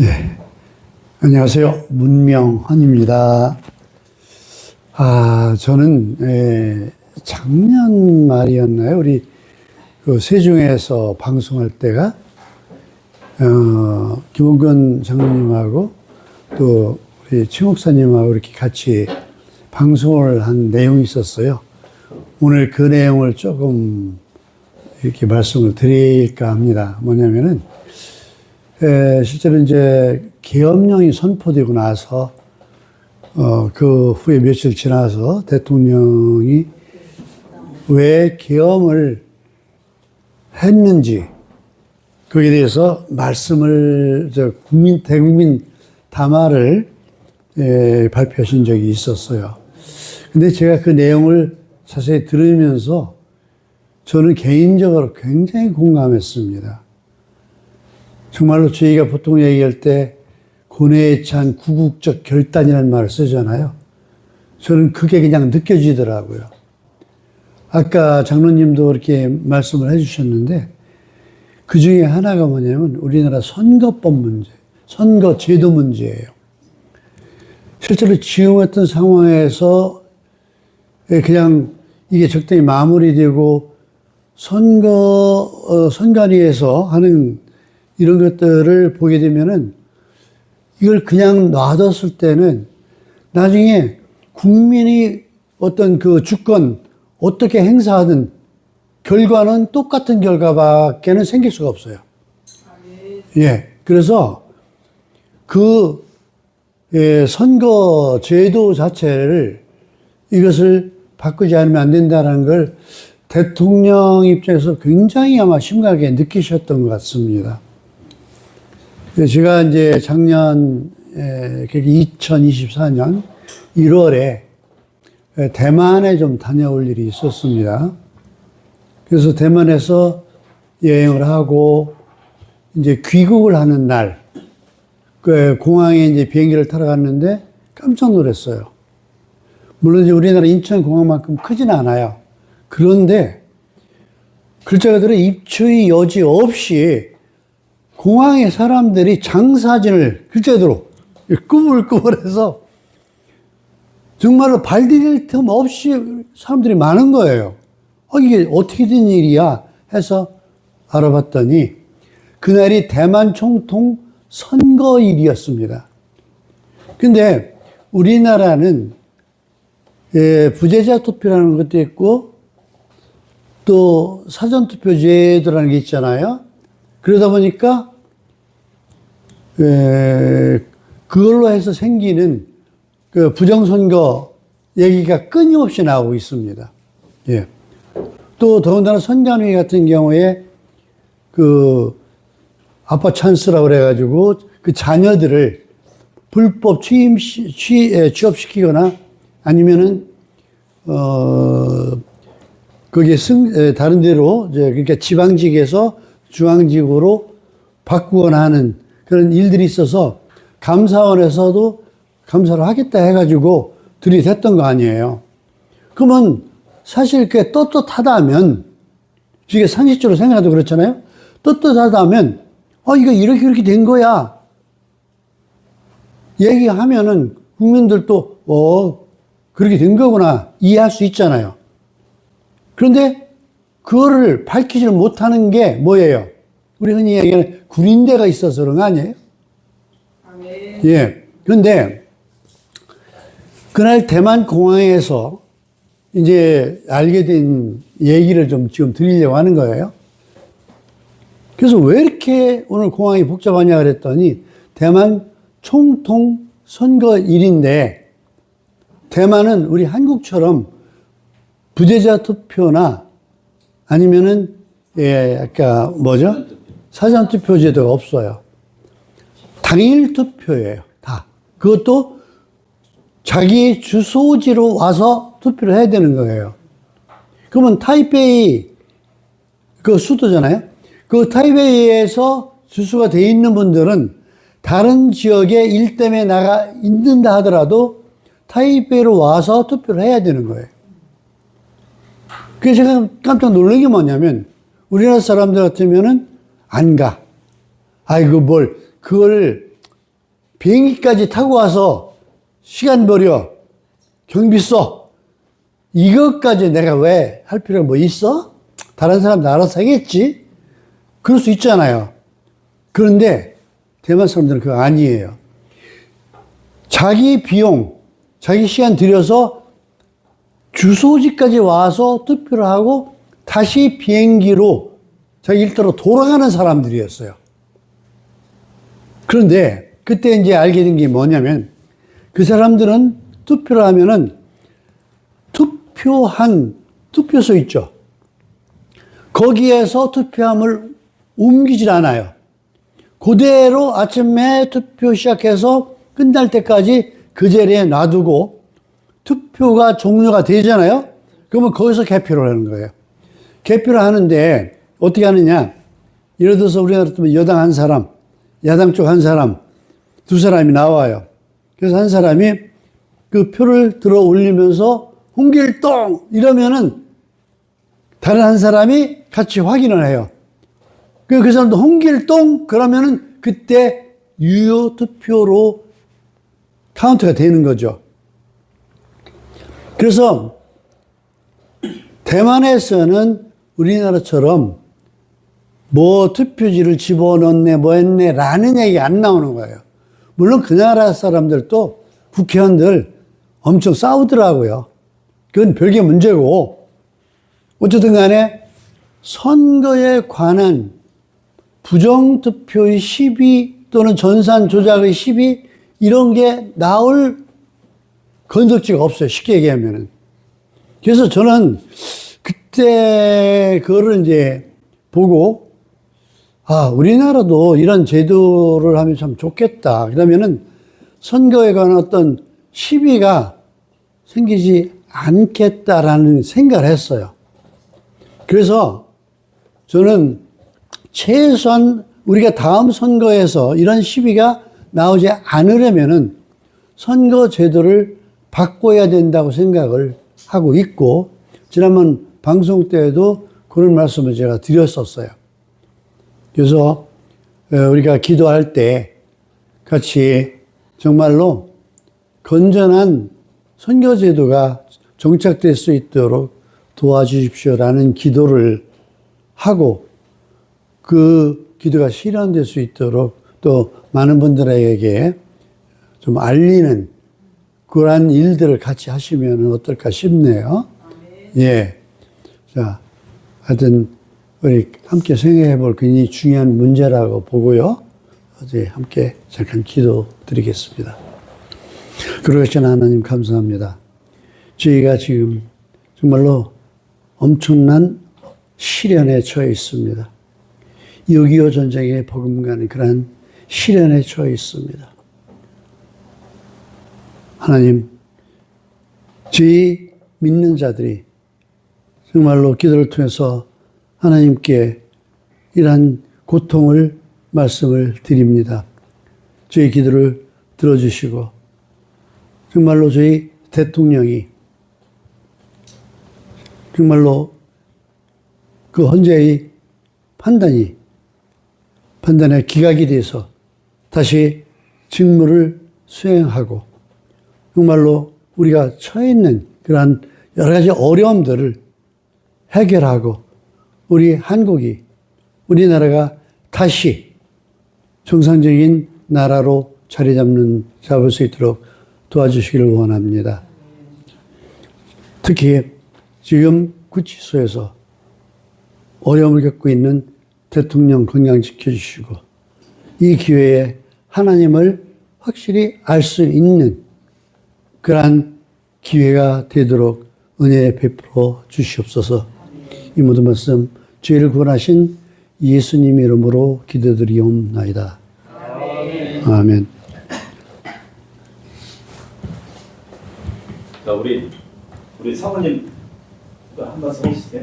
예. 안녕하세요. 문명헌입니다. 아, 저는, 예, 작년 말이었나요? 우리 그 세종에서 방송할 때가, 어, 김원근 장로님하고 또 우리 최 목사님하고 이렇게 같이 방송을 한 내용이 있었어요. 오늘 그 내용을 조금 이렇게 말씀을 드릴까 합니다. 뭐냐면은, 에, 실제로 이제 계엄령이 선포되고 나서 어, 그 후에 며칠 지나서 대통령이 왜 계엄을 했는지 거기에 대해서 말씀을 저 국민 대국민 담화를 에, 발표하신 적이 있었어요. 근데 제가 그 내용을 자세히 들으면서 저는 개인적으로 굉장히 공감했습니다. 정말로 저희가 보통 얘기할 때 고뇌에 찬 구국적 결단이라는 말을 쓰잖아요. 저는 그게 그냥 느껴지더라고요. 아까 장로님도 이렇게 말씀을 해주셨는데 그 중에 하나가 뭐냐면 우리나라 선거법 문제, 선거 제도 문제예요. 실제로 지금 같은 상황에서 그냥 이게 적당히 마무리되고 선거, 어, 선관위에서 하는 이런 것들을 보게 되면은 이걸 그냥 놔뒀을 때는 나중에 국민이 어떤 그 주권 어떻게 행사하든 결과는 똑같은 결과밖에는 생길 수가 없어요. 예. 그래서 그 예, 선거 제도 자체를 이것을 바꾸지 않으면 안 된다는 걸 대통령 입장에서 굉장히 아마 심각하게 느끼셨던 것 같습니다. 제가 이제 작년, 에, 2024년 1월에 대만에 좀 다녀올 일이 있었습니다. 그래서 대만에서 여행을 하고 이제 귀국을 하는 날, 그 공항에 이제 비행기를 타러 갔는데 깜짝 놀랐어요. 물론 이제 우리나라 인천 공항만큼 크진 않아요. 그런데 글자 그대로 입추의 여지 없이 공항에 사람들이 장사진을 그대로 꾸불꾸불해서 정말로 발 디딜 틈 없이 사람들이 많은 거예요. 어, 이게 어떻게 된 일이야? 해서 알아봤더니 그날이 대만 총통 선거일이었습니다. 근데 우리나라는 예, 부재자 투표라는 것도 있고 또 사전투표제도라는 게 있잖아요. 그러다 보니까 에, 그걸로 해서 생기는 그 부정선거 얘기가 끊임없이 나오고 있습니다. 예. 또 더군다나 선관위 같은 경우에 그 아빠 찬스라고 그래가지고 그 자녀들을 불법 취임 시- 취 에, 취업시키거나 아니면은 어 거기에 승 에, 다른 데로 이제 그러니까 지방직에서 중앙직으로 바꾸거나 하는 그런 일들이 있어서 감사원에서도 감사를 하겠다 해가지고 들이댔던 거 아니에요. 그러면 사실 그게 떳떳하다면 이게 상식적으로 생각해도 그렇잖아요. 떳떳하다면 어 이거 이렇게 이렇게 된 거야. 얘기하면은 국민들도 어 그렇게 된 거구나 이해할 수 있잖아요. 그런데 그거를 밝히지를 못하는 게 뭐예요? 우리 흔히 얘기하는 구린대가 있어서 그런 거 아니에요? 예. 그런데 그날 대만 공항에서 이제 알게 된 얘기를 좀 지금 드리려고 하는 거예요. 그래서 왜 이렇게 오늘 공항이 복잡하냐 그랬더니 대만 총통 선거일인데 대만은 우리 한국처럼 부재자 투표나 아니면은 예, 아까 뭐죠? 사전 투표 제도가 없어요. 당일 투표예요. 다. 그것도 자기 주소지로 와서 투표를 해야 되는 거예요. 그러면 타이베이 그 수도잖아요. 그 타이베이에서 주소가 돼 있는 분들은 다른 지역에 일 때문에 나가 있는다 하더라도 타이베이로 와서 투표를 해야 되는 거예요. 그래서 제가 깜짝 놀란 게 뭐냐면 우리나라 사람들 같으면은 안 가. 아이고 뭘 그걸 비행기까지 타고 와서 시간 버려 경비 써 이것까지 내가 왜 할 필요가 뭐 있어? 다른 사람 알아서 하겠지? 그럴 수 있잖아요. 그런데 대만 사람들은 그거 아니에요. 자기 비용, 자기 시간 들여서 주소지까지 와서 투표를 하고 다시 비행기로 자기 일터로 돌아가는 사람들이었어요. 그런데 그때 이제 알게 된 게 뭐냐면 그 사람들은 투표를 하면은 투표한 투표소 있죠. 거기에서 투표함을 옮기질 않아요. 그대로 아침에 투표 시작해서 끝날 때까지 그 자리에 놔두고 투표가 종료가 되잖아요. 그러면 거기서 개표를 하는 거예요. 개표를 하는데 어떻게 하느냐? 예를 들어서 우리나라 여당 한 사람, 야당 쪽 한 사람, 두 사람이 나와요. 그래서 한 사람이 그 표를 들어 올리면서 홍길동 이러면은 다른 한 사람이 같이 확인을 해요. 그, 그 사람도 홍길동 그러면은 그때 유효 투표로 카운트가 되는 거죠. 그래서 대만에서는 우리나라처럼 뭐 투표지를 집어넣네 뭐 했네 라는 얘기 안 나오는 거예요. 물론 그 나라 사람들도 국회의원들 엄청 싸우더라고요. 그건 별개 문제고 어쨌든 간에 선거에 관한 부정투표의 시비 또는 전산 조작의 시비 이런 게 나올 건덕지가 없어요. 쉽게 얘기하면은. 그래서 저는 그때 그거를 이제 보고 아, 우리나라도 이런 제도를 하면 참 좋겠다. 그러면은 선거에 관한 어떤 시비가 생기지 않겠다라는 생각을 했어요. 그래서 저는 최소한 우리가 다음 선거에서 이런 시비가 나오지 않으려면은 선거 제도를 바꿔야 된다고 생각을 하고 있고 지난번 방송 때에도 그런 말씀을 제가 드렸었어요. 그래서 어, 우리가 기도할 때 같이 정말로 건전한 선거 제도가 정착될 수 있도록 도와주십시오라는 기도를 하고 그 기도가 실현될 수 있도록 또 많은 분들에게 좀 알리는 그러한 일들을 같이 하시면 어떨까 싶네요. 예. 자, 하여튼, 우리 함께 생각해 볼 굉장히 중요한 문제라고 보고요. 어제 함께 잠깐 기도 드리겠습니다. 그러신 하나님 감사합니다. 저희가 지금 정말로 엄청난 시련에 처해 있습니다. 6.25 전쟁의 버금가는 그러한 시련에 처해 있습니다. 하나님, 저희 믿는 자들이 정말로 기도를 통해서 하나님께 이러한 고통을 말씀을 드립니다. 저희 기도를 들어주시고 정말로 저희 대통령이 정말로 그 헌재의 판단이 판단에 기각이 돼서 다시 직무를 수행하고 정말로 우리가 처해 있는 그러한 여러 가지 어려움들을 해결하고 우리 한국이 우리나라가 다시 정상적인 나라로 자리 잡는 잡을 수 있도록 도와주시기를 원합니다. 특히 지금 구치소에서 어려움을 겪고 있는 대통령 건강 지켜주시고 이 기회에 하나님을 확실히 알 수 있는 그러한 기회가 되도록 은혜 베풀어 주시옵소서 이 모든 말씀 죄를 구원하신 예수님 이름으로 기도드리옵나이다. 아멘. 자 우리 우리 사모님 한 말씀 해주세요.